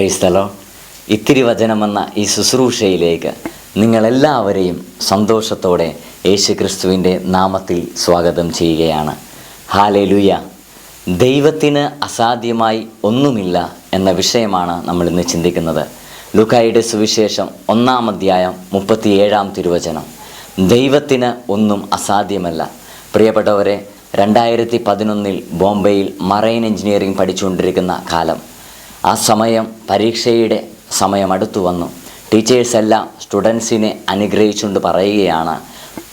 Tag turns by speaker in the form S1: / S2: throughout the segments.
S1: പ്രൈസ്തലോ ഇത്തിരി വചനമെന്ന ഈ ശുശ്രൂഷയിലേക്ക് നിങ്ങളെല്ലാവരെയും സന്തോഷത്തോടെ യേശു ക്രിസ്തുവിന്റെ നാമത്തിൽ സ്വാഗതം ചെയ്യുകയാണ്. ഹാലേലുയ ദൈവത്തിന് അസാധ്യമായി ഒന്നുമില്ല എന്ന വിഷയമാണ് നമ്മൾ ഇന്ന് ചിന്തിക്കുന്നത്. ലുക്കായുടെ സുവിശേഷം ഒന്നാം അധ്യായം മുപ്പത്തിയേഴാം തിരുവചനം. ദൈവത്തിന് ഒന്നും അസാധ്യമല്ല. പ്രിയപ്പെട്ടവരെ രണ്ടായിരത്തി പതിനൊന്നിൽ ബോംബെയിൽ മറൈൻ എഞ്ചിനീയറിംഗ് പഠിച്ചുകൊണ്ടിരിക്കുന്ന കാലം. ആ സമയം പരീക്ഷയുടെ സമയം അടുത്തു വന്നു. ടീച്ചേഴ്സ് എല്ലാം സ്റ്റുഡൻസിനെ അനുഗ്രഹിച്ചുകൊണ്ട് പറയുകയാണ്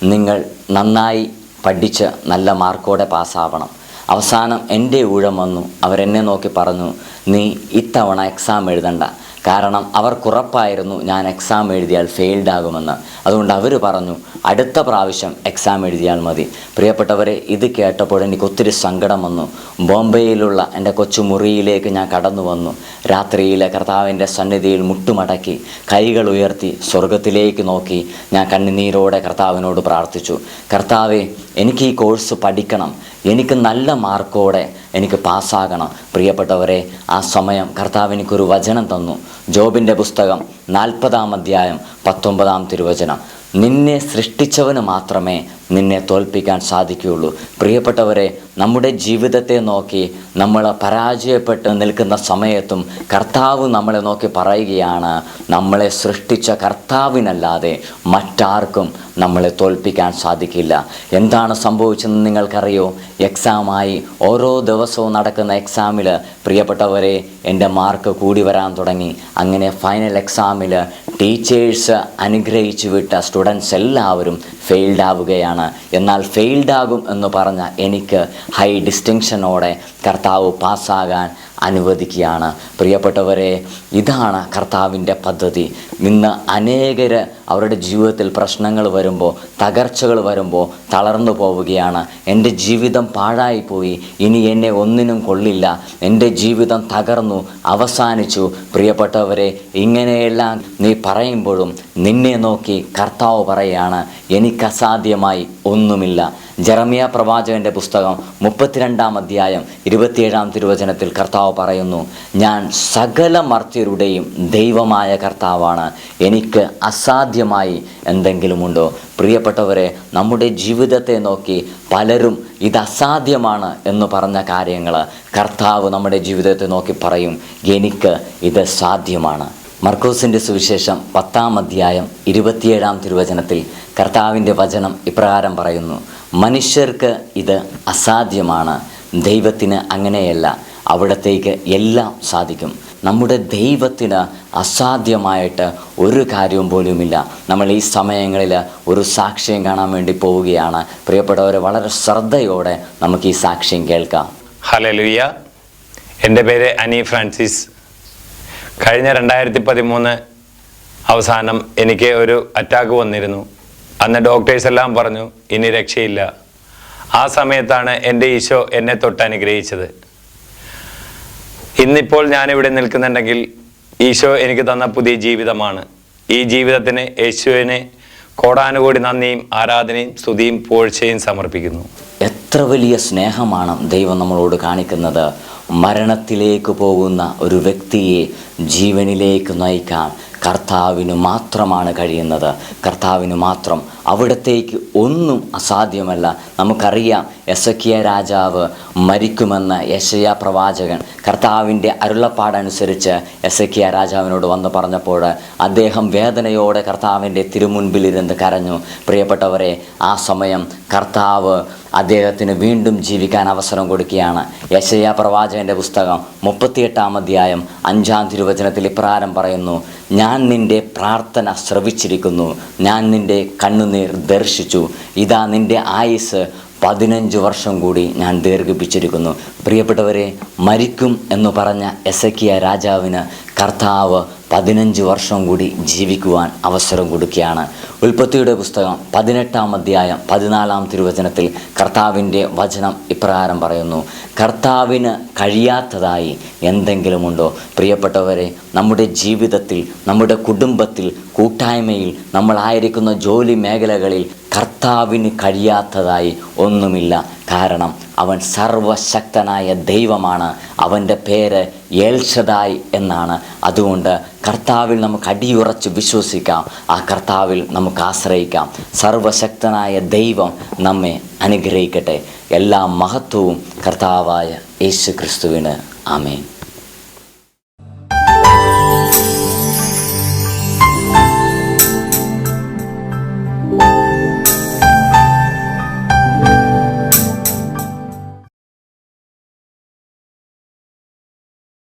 S1: നിങ്ങൾ നന്നായി പഠിച്ച് നല്ല മാർക്കോടെ പാസ്സാവണം. അവസാനം എന്റെ ഊഴം വന്നു. അവരെന്നെ നോക്കി പറഞ്ഞു നീ ഇത്തവണ എക്സാം എഴുതണ്ട. കാരണം അവർക്കുറപ്പായിരുന്നു ഞാൻ എക്സാം എഴുതിയാൽ ഫെയിൽഡ് ആകുമെന്ന്. അതുകൊണ്ട് അവർ പറഞ്ഞു അടുത്ത പ്രാവശ്യം എക്സാം എഴുതിയാൽ മതി. പ്രിയപ്പെട്ടവരെ ഇത് കേട്ടപ്പോൾ എനിക്ക് ഒത്തിരി സങ്കടം വന്നു. ബോംബെയിലുള്ള എന്റെ കൊച്ചു മുറിയിലേക്ക് ഞാൻ കടന്നു വന്നു. രാത്രിയിലെ കർത്താവിന്റെ സന്നിധിയിൽ മുട്ടുമടക്കി കൈകൾ ഉയർത്തി സ്വർഗത്തിലേക്ക് നോക്കി ഞാൻ കണ്ണുനീരോടെ കർത്താവിനോട് പ്രാർത്ഥിച്ചു. കർത്താവെ എനിക്ക് ഈ കോഴ്സ് പഠിക്കണം. എനിക്ക് നല്ല മാർക്കോടെ എനിക്ക് പാസ്സാകണം. പ്രിയപ്പെട്ടവരെ ആ സമയം കർത്താവ് എനിക്കൊരു വചനം തന്നു. ജോബിന്റെ പുസ്തകം നാൽപ്പതാം അധ്യായം പത്തൊമ്പതാം തിരുവചനം. നിന്നെ സൃഷ്ടിച്ചവന് മാത്രമേ നിന്നെ തോൽപ്പിക്കാൻ സാധിക്കുകയുള്ളൂ. പ്രിയപ്പെട്ടവരെ നമ്മുടെ ജീവിതത്തെ നോക്കി നമ്മൾ പരാജയപ്പെട്ട് നിൽക്കുന്ന സമയത്തും കർത്താവ് നമ്മളെ നോക്കി പറയുകയാണ് നമ്മളെ സൃഷ്ടിച്ച കർത്താവിനല്ലാതെ മറ്റാർക്കും നമ്മളെ തോൽപ്പിക്കാൻ സാധിക്കില്ല. എന്താണ് സംഭവിച്ചതെന്ന് നിങ്ങൾക്കറിയോ? എക്സാമായി ഓരോ ദിവസവും നടക്കുന്ന എക്സാമിൽ പ്രിയപ്പെട്ടവരെ എന്റെ മാർക്ക് കൂടി വരാൻ തുടങ്ങി. അങ്ങനെ ഫൈനൽ എക്സാമിൽ ടീച്ചേഴ്സ് അനുഗ്രഹിച്ചു വിട്ട സ്റ്റുഡൻസ് എല്ലാവരും ഫെയിൽഡ് ആവുകയാണ്. എന്നാൽ ഫെയിൽഡ് ആകും എന്ന് പറഞ്ഞ എനിക്ക് ഹൈ ഡിസ്റ്റിങ്ഷനോടെ കർത്താവ് പാസ്സാകാൻ അനുവദിക്കുകയാണ്. പ്രിയപ്പെട്ടവരെ ഇതാണ് കർത്താവിന്റെ പദ്ധതി. ഇന്ന് അനേകർ അവരുടെ ജീവിതത്തിൽ പ്രശ്നങ്ങൾ വരുമ്പോൾ തകർച്ചകൾ വരുമ്പോൾ തളർന്നു പോവുകയാണ്. എന്റെ ജീവിതം പാഴായിപ്പോയി. ഇനി എന്നെ ഒന്നിനും കൊള്ളില്ല. എന്റെ ജീവിതം തകർന്നു അവസാനിച്ചു. പ്രിയപ്പെട്ടവരെ ഇങ്ങനെയെല്ലാം നീ പറയുമ്പോഴും നിന്നെ നോക്കി കർത്താവ് പറയുകയാണ് എനിക്കസാധ്യമായി ഒന്നുമില്ല. ജറമിയ പ്രവാചകന്റെ പുസ്തകം മുപ്പത്തിരണ്ടാം അധ്യായം ഇരുപത്തിയേഴാം തിരുവചനത്തിൽ കർത്താവ് പറയുന്നു ഞാൻ സകല മർത്യരുടെയും ദൈവമായ കർത്താവാണ്. എനിക്ക് അസാധ്യമായി എന്തെങ്കിലുമുണ്ടോ? പ്രിയപ്പെട്ടവരെ നമ്മുടെ ജീവിതത്തെ നോക്കി പലരും ഇത് അസാധ്യമാണ് എന്ന് പറഞ്ഞ കാര്യങ്ങൾ കർത്താവ് നമ്മുടെ ജീവിതത്തെ നോക്കി പറയും എനിക്ക് ഇത് സാധ്യമാണ്. മർക്കോസിന്റെ സുവിശേഷം പത്താം അധ്യായം ഇരുപത്തിയേഴാം തിരുവചനത്തിൽ കർത്താവിന്റെ വചനം ഇപ്രകാരം പറയുന്നു മനുഷ്യർക്ക് ഇത് അസാധ്യമാണ്. ദൈവത്തിന് അങ്ങനെയല്ല. അവിടത്തേക്ക് എല്ലാം സാധിക്കും. നമ്മുടെ ദൈവത്തിന് അസാധ്യമായിട്ട് ഒരു കാര്യവും പോലുമില്ല. നമ്മൾ ഈ സമയങ്ങളിൽ ഒരു സാക്ഷ്യം കാണാൻ വേണ്ടി പോവുകയാണ്. പ്രിയപ്പെട്ടവരെ വളരെ ശ്രദ്ധയോടെ നമുക്ക് ഈ സാക്ഷ്യം കേൾക്കാം.
S2: ഹലലുയ്യ എന്റെ പേര് അനി ഫ്രാൻസിസ്. കഴിഞ്ഞ രണ്ടായിരത്തി പതിമൂന്ന് അവസാനം എനിക്ക് ഒരു അറ്റാക്ക് വന്നിരുന്നു. അന്ന് ഡോക്ടേഴ്സ് എല്ലാം പറഞ്ഞു ഇനി രക്ഷയില്ല. ആ സമയത്താണ് എന്റെ ഈശോ എന്നെ തൊട്ട് അനുഗ്രഹിച്ചത്. ഇന്നിപ്പോൾ ഞാനിവിടെ നിൽക്കുന്നുണ്ടെങ്കിൽ ഈശോ എനിക്ക് തന്ന പുതിയ ജീവിതമാണ്. ഈ ജീവിതത്തിന് യേശുവിന് കോടാനുകൂടി നന്ദിയും ആരാധനയും സ്തുതിയും പോഴ്ചയും സമർപ്പിക്കുന്നു.
S1: എത്ര വലിയ സ്നേഹമാണ് ദൈവം നമ്മളോട് കാണിക്കുന്നത്. മരണത്തിലേക്ക് പോകുന്ന ഒരു വ്യക്തിയെ ജീവനിലേക്ക് നയിക്കാൻ കർത്താവിന് മാത്രമാണ് കഴിയുന്നത്. കർത്താവിന് മാത്രം. അവിടത്തേക്ക് ഒന്നും അസാധ്യമല്ല. നമുക്കറിയാം യസക്കിയ രാജാവ് മരിക്കുമെന്ന് യശയ പ്രവാചകൻ കർത്താവിന്റെ അരുളപ്പാടനുസരിച്ച് യസക്കിയ രാജാവിനോട് വന്ന് പറഞ്ഞപ്പോൾ അദ്ദേഹം വേദനയോടെ കർത്താവിന്റെ തിരുമുൻപിലിരുന്ന് കരഞ്ഞു. പ്രിയപ്പെട്ടവരെ ആ സമയം കർത്താവ് അദ്ദേഹത്തിന് വീണ്ടും ജീവിക്കാൻ അവസരം കൊടുക്കുകയാണ്. യശയ പ്രവാചകന്റെ പുസ്തകം മുപ്പത്തിയെട്ടാം അധ്യായം അഞ്ചാം തിരുവചനത്തിൽ ഇപ്രകാരം പറയുന്നു ഞാൻ നിന്റെ പ്രാർത്ഥന ശ്രവിച്ചിരിക്കുന്നു. ഞാൻ നിന്റെ കണ്ണുനീർ ദർശിച്ചു. ഇതാ നിന്റെ ആയുസ് പതിനഞ്ച് വർഷം കൂടി ഞാൻ ദീർഘിപ്പിച്ചിരിക്കുന്നു. പ്രിയപ്പെട്ടവരെ മരിക്കും എന്ന് പറഞ്ഞ എസക്കിയ രാജാവിന് കർത്താവ് പതിനഞ്ച് വർഷം കൂടി ജീവിക്കുവാൻ അവസരം കൊടുക്കുകയാണ്. ഉൽപ്പത്തിയുടെ പുസ്തകം പതിനെട്ടാം അധ്യായം പതിനാലാം തിരുവചനത്തിൽ കർത്താവിന്റെ വചനം ഇപ്രകാരം പറയുന്നു കർത്താവിന് കഴിയാത്തതായി എന്തെങ്കിലുമുണ്ടോ? പ്രിയപ്പെട്ടവരെ നമ്മുടെ ജീവിതത്തിൽ നമ്മുടെ കുടുംബത്തിൽ കൂട്ടായ്മയിൽ നമ്മളായിരിക്കുന്ന ജോലി മേഖലകളിൽ കർത്താവിന് കഴിയാത്തതായി ഒന്നുമില്ല. കാരണം അവൻ സർവശക്തനായ ദൈവമാണ്. അവന്റെ പേര് ഏൽഷദായ് എന്നാണ്. അതുകൊണ്ട് കർത്താവിൽ നമുക്ക് അടിയുറച്ച് വിശ്വസിക്കാം. ആ കർത്താവിൽ നമുക്ക് ആശ്രയിക്കാം. സർവശക്തനായ ദൈവം നമ്മെ അനുഗ്രഹിക്കട്ടെ. എല്ലാ മഹത്വവും കർത്താവായ യേശു ക്രിസ്തുവിന് ആമേൻ.